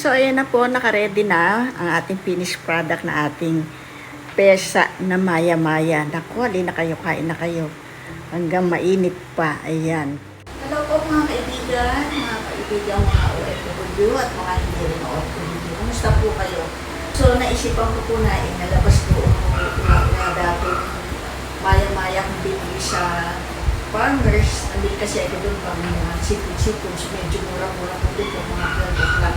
So, ayan na po, nakaredy na ang ating finished product na ating pesa na maya-maya. Naku, halin na kayo, kain na kayo. Hanggang mainit pa. Ayan. Hello po mga kaibigan, mga kaibigan, mga OFW at mga hindi rin OFW. Kumusta po kayo? So, naisipan ko po na inalabas ko ang na dating maya-maya kung bibili sa farmers. Hindi kasi ako doon pang mga sipon-sipon. Medyo mura-mura po dito mga 12 o'clock.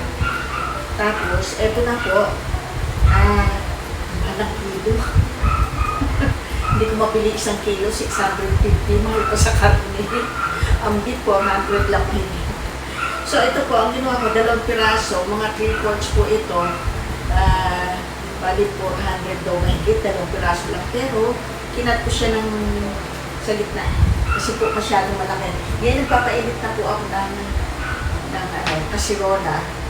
Tapos, eto na po, ah, anak kilo. Hindi ko mapili isang kilo, 650, mahal pa sa karne. Ang beef po, 100 lang mahigit. So, ito po, ang ginawa ko, dalawang piraso, mga 3 quarts po ito, ah, bali 400 daw mahigit, dalawang piraso lang. Pero, kinat ko siya ng sa gitna. Kasi po masyadong malaki. Ngayon, nagpapainit na po ako ng, ng ano, kasirola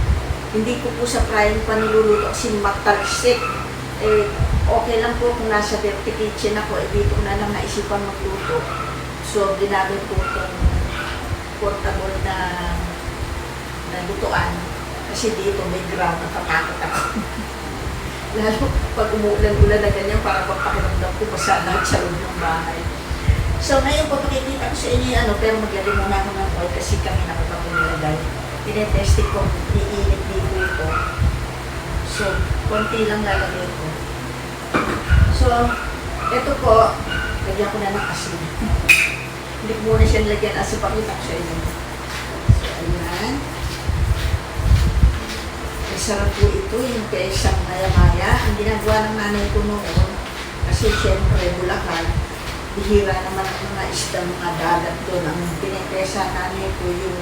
hindi ko po sa frying pan niluluto kasi matalsik. Eh, okay lang po kung nasa dirty kitchen ako, eh dito na lang naisipan magluto. So, ginamit ko itong portable na, na lutuan. Kasi dito may ground, natatakot ako. Lalo pag umuulan-ulan na ganyan, para pagpakiramdam ko basa lahat sa loob ng bahay. So, ngayon po pakikita ko sa inyo ano, pero maglagay muna ako ng oil kasi kami nakapag-nilagay tinetesting ko iinit dito ito. So, konti lang lalagay ko. So, ito po, lagyan ko na ng asin. Hindi ko muna siya lagyan asin, pakita ko sa inyo. So, ayan. Masarap po ito, yung pesang maya-maya. Ang ginagawa ng nanay ko noon, kasi syempre, Bulacan, bihira naman ang mga isda, mga dagat doon. Ang pinipesa nanay ko yung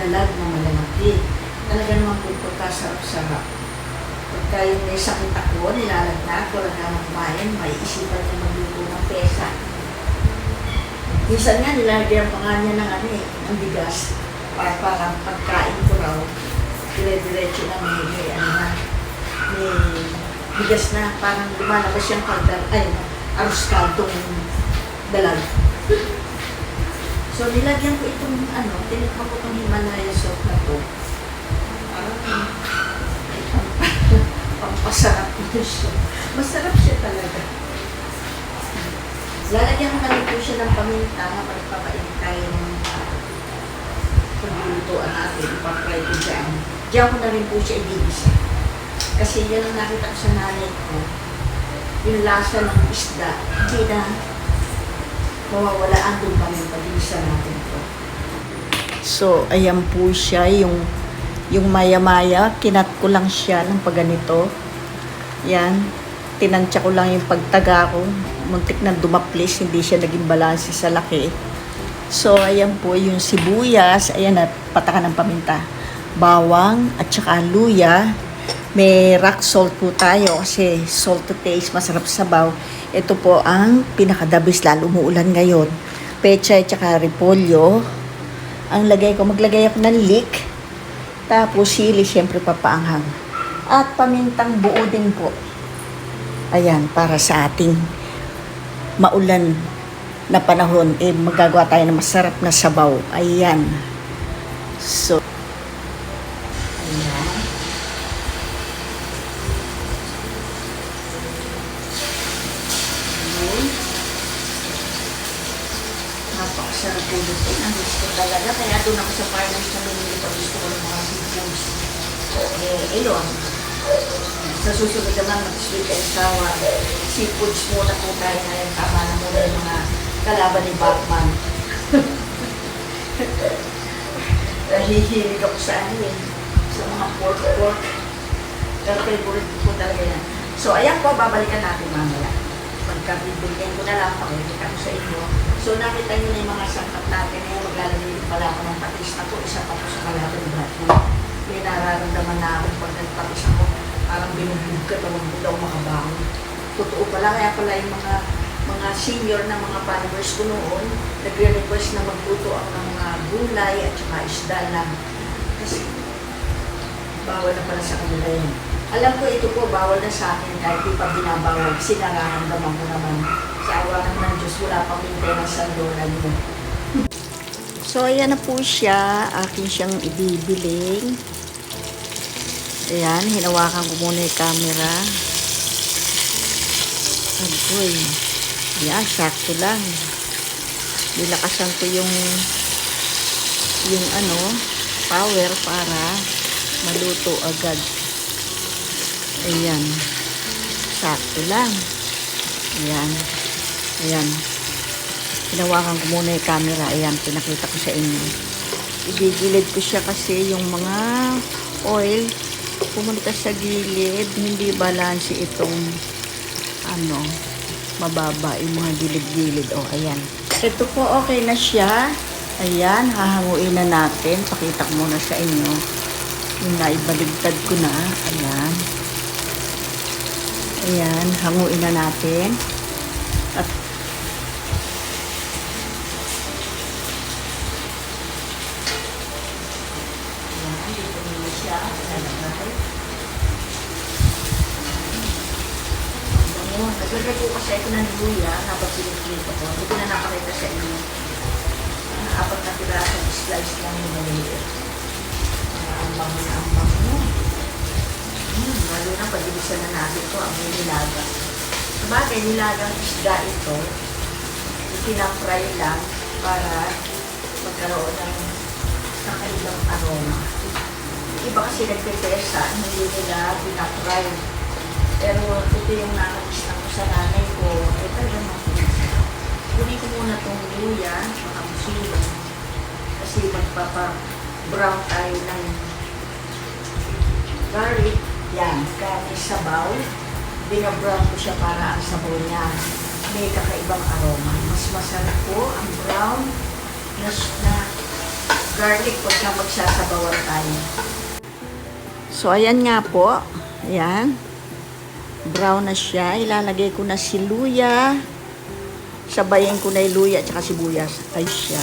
dalag na malalaki. Talaga naman po pagkasarap-sarap. Pagka yung may sakit ako, nilalagnat, wala na kumain, may isipan niya magluto ng pesa. Minsan nga, nilagyan pa nga niya ng ano eh, ng bigas. Para parang pagkain ko raw, dire-diretso na may, may ano na, may bigas na, parang lumalabas yung kaldal, ay, arroz kaldong dalag. So, nilagyan ko itong, ano, tinikman ko itong Himalaya salt na to. Parang, pampasarap ito siya. Masarap siya talaga. Lalagyan ko na po siya ng paminta na pagpapainit tayo ng paglulutuan natin, ipapry ko dyan. Diyan ko na rin po siya ibigisa. Kasi yan ang nakita ko sa nanay ko, yung lasa ng isda, hindi na mawawala ang doon pa rin pag-ibisa natin to. So, ayan po siya, yung yung maya-maya, kinat ko lang siya ng pagganito. Yan, tinansya ko lang yung pagtaga ko. Muntik na dumaplis, hindi siya naging balanse sa laki. So, ayan po yung sibuyas, ayan at patakan ng paminta. Bawang at saka luya. May rock salt po tayo kasi salt to taste, masarap sa sabaw. Ito po ang pinakadabis lalo umuulan ngayon. Pechay at saka repolyo. Ang lagay ko, maglagay ako ng leek. Tapos sili, syempre papaanghang. At pamintang buo din po. Ayan, para sa ating maulan na panahon, eh magagawa tayo ng masarap na sabaw. Ayan. So, talaga. Kaya doon ako sa farmers na minili pag gusto ko ng mga seafoods. Eh, Elon. Sa susunod naman, mag-sweet and sour. Seafoods muna po tayo ngayon. Tama na muna yung mga kalaban ni Batman. Nahihilig ako sa ano eh. Sa mga pork-pork. Pero favorite ko talaga yan. So, ayan po, babalikan natin mamaya. Pagka-bibigyan ko na lang, pakikita ko sa inyo. So, nakita nyo na yung mga sangkap natin. Ngayon, maglalagay din pala ako ng patis na. Isa pa po sa kalaban ni Batman. May nararamdaman na ako pag nagpatis ako. Parang binubog ka, tawag ko daw makabangon. Totoo pala, kaya pala yung mga mga senior na mga followers ko noon, nagre-request na magluto ako ng mga gulay at saka isda lang. Kasi bawal na pala sa kanila yun. Alam ko ito po, bawal na sa akin kahit di pa binabawal. Kasi nararamdaman ko naman. Sa awa ng Diyos, wala pang maintenance ang lola niyo. So, ayan na po siya. Akin siyang ibibiling. Ayan, hinawakan ko muna yung camera. Agoy. Yan, sakto lang. Nilakasan ko yung yung ano, power para maluto agad. Ayan. Sakto lang. Ayan. Ayan. Hinawakan ko muna yung camera. Ayan, pinakita ko sa inyo. Igigilid ko siya kasi yung mga oil pumunta sa gilid. Hindi balanse itong ano, mababa yung mga gilid-gilid. O, ayan. Ito po, okay na siya. Ayan, hahanguin na natin. Pakita ko muna sa inyo. Yung naibaligtad ko na. Ayan. Ayan, hanguin na natin. At naglagay ko kasi ito ng luya habang piniprito ko. Hindi ko na napakita sa inyo. Apat na pirasong slice lang yung maliit. Ang bango na ang bango. Hmm, lalo na pag-ibisan na natin ito ang nilaga. Sabagay, nilagang isda ito. Itinapray lang para magkaroon ng kakaibang aroma. Yung Iba kasi nagpipesa, hindi nila pinapray. Pero ito yung nakakista ko sa nanay ko, eh talagang makinis. Kunin ko muna itong luya, baka musilo. Kasi magpapa-brown tayo ng garlic. Yan, kaya sabaw. Binabrown ko siya para ang sabaw niya may kakaibang aroma. Mas masarap po ang brown na, na garlic pagka magsasabawan tayo. So, ayan nga po. Ayan. Brown na siya. Ilalagay ko na si luya. Sabayin ko na yung luya at saka sibuyas. Ay siya.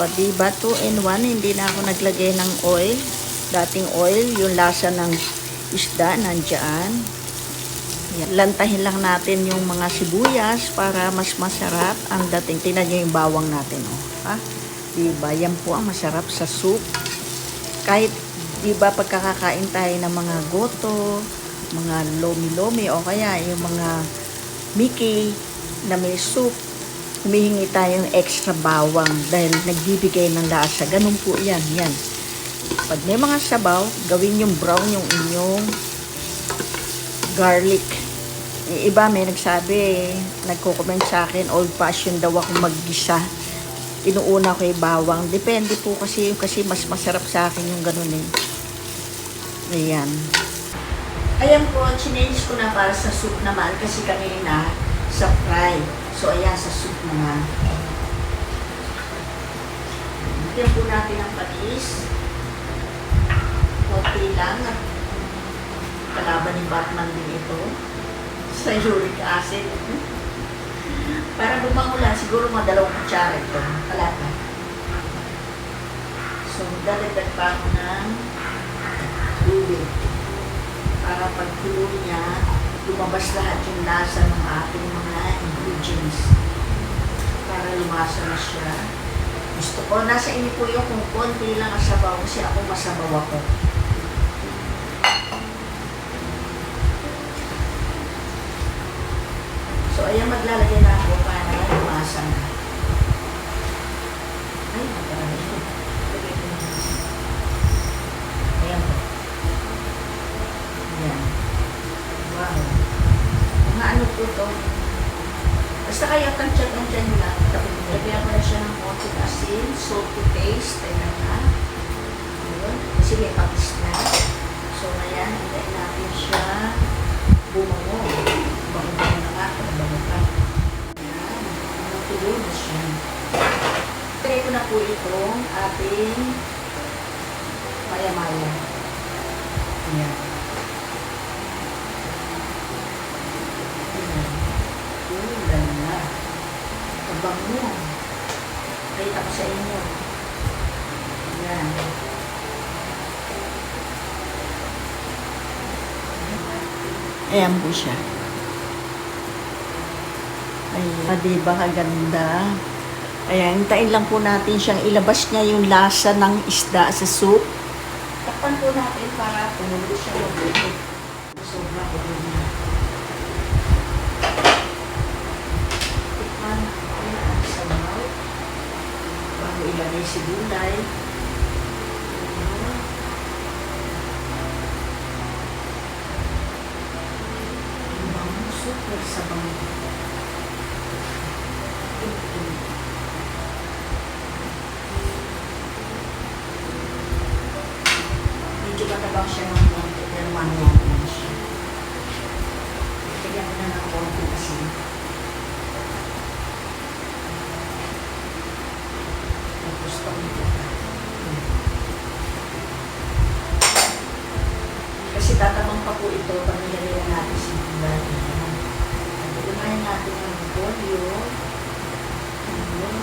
O, diba? 2 in 1. Hindi na ako naglagay ng oil. Dating oil. Yung lasa ng isda nandyan. Yan. Lantahin lang natin yung mga sibuyas para mas masarap ang dating. Tingnan nyo yung bawang natin. Oh. Ha? Diba? Yan po ang masarap sa soup. Kahit, diba, pagkakakain tayo ng mga goto, mga lomi-lomi, o kaya yung mga Mickey na may soup, humihingi tayo ng extra bawang dahil nagbibigay ng lasa. Ganun po yan. Yan. Pag may mga sabaw, gawin yung brown yung inyong garlic. Yung Iba may nagsabi, nagko-comment sa akin, old fashioned daw ako maggisa. Inuuna ko yung bawang. Depende po kasi, kasi mas masarap sa akin yung ganun eh. Ayan. Ayan po, chinage ko na para sa soup naman kasi kanina sa fry. So ayan, sa soup naman. Bigyan po natin ang patis. Konti lang. Kalaban ni Batman din ito. Sa uric acid. Para bumango lang, siguro mga dalawang kutsara ito. Kalata. So, dadagdag pa ako ng tubig. Para pag tulo niya, lumabas lahat yung lasa ng ating mga ingredients. Para lumasa na siya. Gusto ko, nasa inyo po yung kung konti lang ang sabaw kasi ako masabaw ako. So, ayan, maglalagay na ako para lumasa na. Ay, matarami. Ayan po. Ayan. Wow. Mga ano po to? Basta kayo tansyan ng dyan lang. Lagyan ko na siya ng konting asin, salt to taste. Ayan na. Ayun. Kasi may patis na. So, ayan. Hintayin natin siya bumango. Bango-bango na nga. Bango pa. Ayan. Na siya. Try na po itong ating maya-maya. Ayan. Ayan. Oh, ganda. Kabang mo. Kita ko sa inyo. Ayan. Ayan po siya. Ayan. Ah, diba kaganda? Ayan, hintayin lang po natin siyang ilabas niya yung lasa ng isda sa soup. Takpan po natin para tumulo siya mabuti. Sobra ko din na. Tikman natin ang sabaw. Bago ilagay si gulay. Ayan. Ang bango, super sabaw. Medyo matabang siya ng konti, pero manuwan lang siya. Bigyan ko na ng konti kasi. Gusto ko ito. Kasi tatabang pa po ito pag nilagyan natin si gulay. Unahin natin ang polio. Ayun.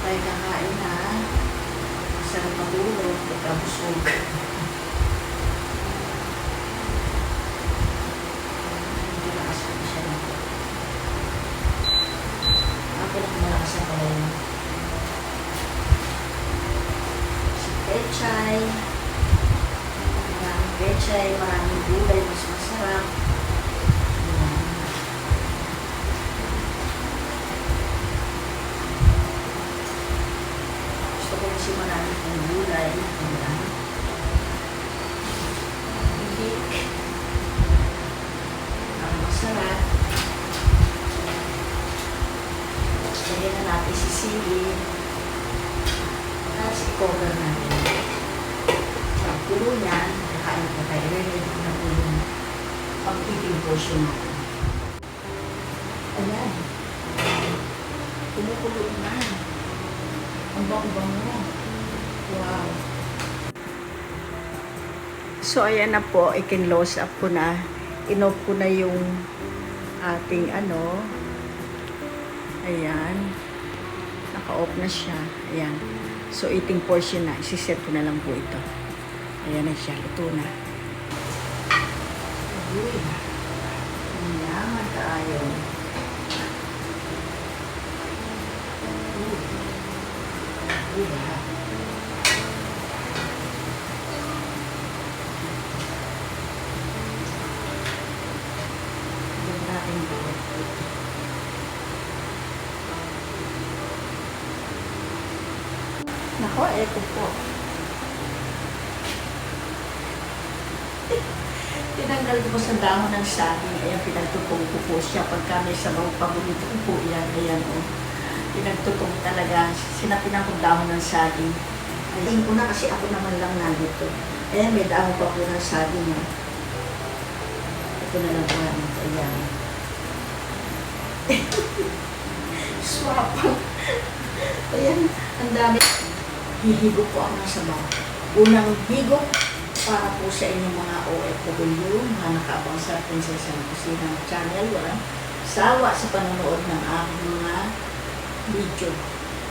Tayo kakain na. Masarap matulog. Pagkabusog. Hindi nakasama siya dito. Ako lang malakas ang palayan. Si Pechay. Maraming Pechay. Maraming gulay. Mas masarap. Ayan. Gusto ko kasi marami pong gulay. Ayan. Hindi. Ang masarap. Lagyan na natin si sili. Tapos i-cover natin. Pulo niyan, kakain ko tayo. Ready ko na po yung pag-eating portion natin. Ayan. Kumukulo na. Ang bango-bango. Wow. So, ayan na po. I-close up ko na. Inoff ko na yung ating ano. Ayan. Naka-off na siya. Ayan. So, eating portion na. Isiset ko na lang po ito. Ayan na siya. Ito na. Uy. Ayan. Tayo. Uy. Uy. Nako, eto po. Tinanggal ko sa dahon ng saging. Ayan, pinagtutong ko po siya. Pagka may sabaw paborito ko po yan. Ayan, o. Oh. Pinagtutong talaga. Sinapinan ko dahon ng saging. Ayun ko na kasi ako naman lang nandito. Ayan, may dahon pa po ng saging. O. Ito na lang po namin. Ayan. Swapang. Ayan, ang dami. Hihigop po ang nasa mga. Unang higop para po sa inyong mga OFW, mga nakaabang sa Prinsesa ng Kusina channel. Walang sawa sa panonood ng aking mga video.